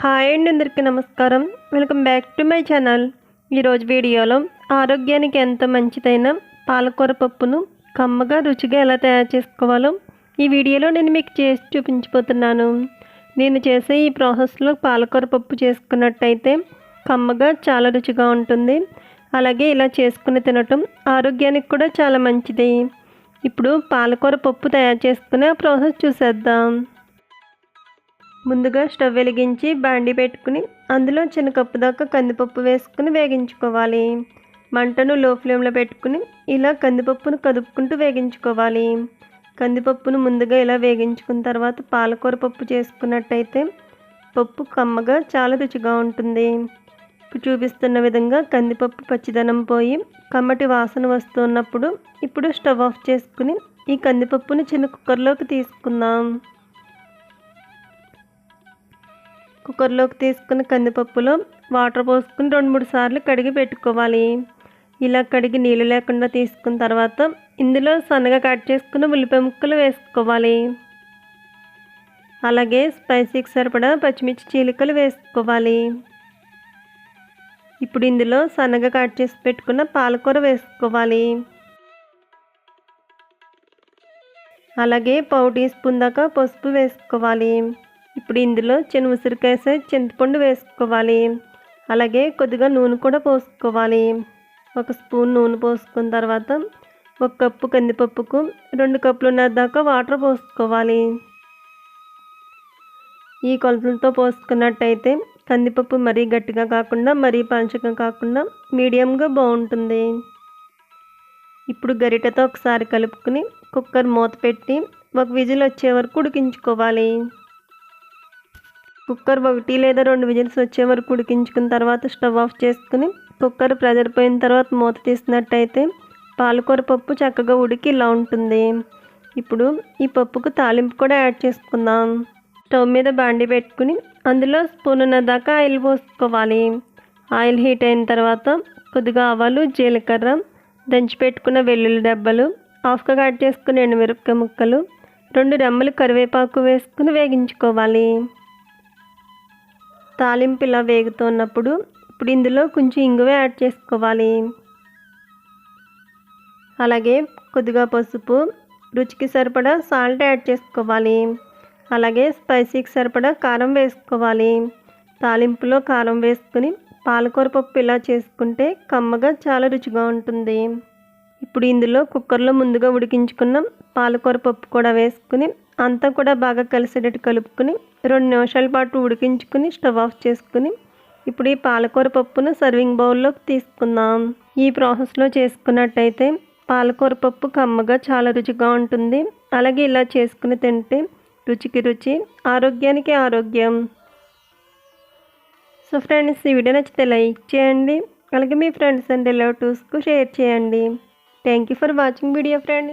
Hi అండి అందరికీ నమస్కారం. Welcome back to my channel. ఈరోజు వీడియోలో ఆరోగ్యానికి ఎంత మంచిదైన పాలకూర పప్పును కమ్మగా రుచిగా ఎలా తయారు చేసుకోవాలో ఈ వీడియోలో నేను మీకు చేసి చూపించబోతున్నాను. నేను చేసే ఈ ప్రాసెస్లో పాలకూర పప్పు చేసుకున్నట్టయితే కమ్మగా చాలా రుచిగా ఉంటుంది. అలాగే ఇలా చేసుకుని తినటం ఆరోగ్యానికి కూడా చాలా మంచిది. ఇప్పుడు పాలకూర పప్పు తయారు చేసుకునే ఆ ప్రాసెస్ చూసేద్దాం. ముందుగా స్టవ్ వెలిగించి బాండి పెట్టుకుని అందులో చిన్న కప్పు దాకా కందిపప్పు వేసుకుని వేగించుకోవాలి. మంటను లో ఫ్లేమ్లో పెట్టుకుని ఇలా కందిపప్పును కదుపుకుంటూ వేగించుకోవాలి. కందిపప్పును ముందుగా ఇలా వేగించుకున్న తర్వాత పాలకూర పప్పు చేసుకున్నట్టయితే పప్పు కమ్మగా చాలా రుచిగా ఉంటుంది. ఇప్పుడు చూపిస్తున్న విధంగా కందిపప్పు పచ్చిదనం పోయి కమ్మటి వాసన వస్తున్నప్పుడు ఇప్పుడు స్టవ్ ఆఫ్ చేసుకుని ఈ కందిపప్పును చిన్న కుక్కర్లోకి తీసుకుందాం. కుక్కర్లోకి తీసుకున్న కందిపప్పులో వాటర్ పోసుకుని రెండు మూడు సార్లు కడిగి పెట్టుకోవాలి. ఇలా కడిగి నీళ్ళు లేకుండా తీసుకున్న తర్వాత ఇందులో సన్నగా కట్ చేసుకున్న ఉల్లిపాయ ముక్కలు వేసుకోవాలి. అలాగే స్పైసీకి సరిపడా పచ్చిమిర్చి చీలికలు వేసుకోవాలి. ఇప్పుడు ఇందులో సన్నగా కట్ చేసి పెట్టుకున్న పాలకూర వేసుకోవాలి. అలాగే పావు టీ స్పూన్ దాకా పసుపు వేసుకోవాలి. ఇప్పుడు ఇందులో చిన్న ఉసిరికాయ సైజ్ చింతపండు వేసుకోవాలి. అలాగే కొద్దిగా నూనె కూడా పోసుకోవాలి. ఒక స్పూన్ నూనె పోసుకున్న తర్వాత ఒక కప్పు కందిపప్పుకు రెండు కప్పులున్న దాకా వాటర్ పోసుకోవాలి. ఈ కొలతలతో పోసుకున్నట్టయితే కందిపప్పు మరీ గట్టిగా కాకుండా మరీ పంచకం కాకుండా మీడియంగా బాగుంటుంది. ఇప్పుడు గరిటెతో ఒకసారి కలుపుకుని కుక్కర్ మూత పెట్టి ఒక విజిల్ వచ్చే వరకు ఉడికించుకోవాలి. కుక్కర్ ఒకటి లేదా రెండు విజిల్స్ వచ్చే వరకు ఉడికించుకున్న తర్వాత స్టవ్ ఆఫ్ చేసుకుని కుక్కర్ ప్రెజర్ పోయిన తర్వాత మూత తీసినట్టయితే పాలకూర పప్పు చక్కగా ఉడికి ఇలా ఉంటుంది. ఇప్పుడు ఈ పప్పుకు తాలింపు కూడా యాడ్ చేసుకుందాం. స్టవ్ మీద బాండి పెట్టుకుని అందులో స్పూన్ ఉన్న దాకా ఆయిల్ పోసుకోవాలి. ఆయిల్ హీట్ అయిన తర్వాత కొద్దిగా ఆవాలు జీలకర్ర దంచి పెట్టుకున్న వెల్లుల్లి దెబ్బలు హాఫ్గా కట్ చేసుకుని ఎండుమిరపకాయ ముక్కలు రెండు రెమ్మలు కరివేపాకు వేసుకుని వేగించుకోవాలి. తాలింపు ఇలా వేగుతున్నప్పుడు ఇప్పుడు ఇందులో కొంచెం ఇంగువ యాడ్ చేసుకోవాలి. అలాగే కొద్దిగా పసుపు రుచికి సరిపడా సాల్ట్ యాడ్ చేసుకోవాలి. అలాగే స్పైసీకి సరిపడా కారం వేసుకోవాలి. తాలింపులో కారం వేసుకుని పాలకూర పప్పు ఇలా చేసుకుంటే కమ్మగా చాలా రుచిగా ఉంటుంది. ఇప్పుడు ఇందులో కుక్కర్లో ముందుగా ఉడికించుకున్న పాలకూర పప్పు కూడా వేసుకుని అంతా కూడా బాగా కలిసేటట్టు కలుపుకుని రెండు నిమిషాల పాటు ఉడికించుకుని స్టవ్ ఆఫ్ చేసుకుని ఇప్పుడు ఈ పాలకూర పప్పును సర్వింగ్ బౌల్లోకి తీసుకుందాం. ఈ ప్రాసెస్లో చేసుకున్నట్టయితే పాలకూర పప్పు కమ్మగా చాలా రుచిగా ఉంటుంది. అలాగే ఇలా చేసుకుని తింటే రుచికి రుచి ఆరోగ్యానికి ఆరోగ్యం. సో ఫ్రెండ్స్ ఈ వీడియో నచ్చితే లైక్ చేయండి. అలాగే మీ ఫ్రెండ్స్ అండ్ రిలేటివ్స్కు షేర్ చేయండి. Thank you for watching video friend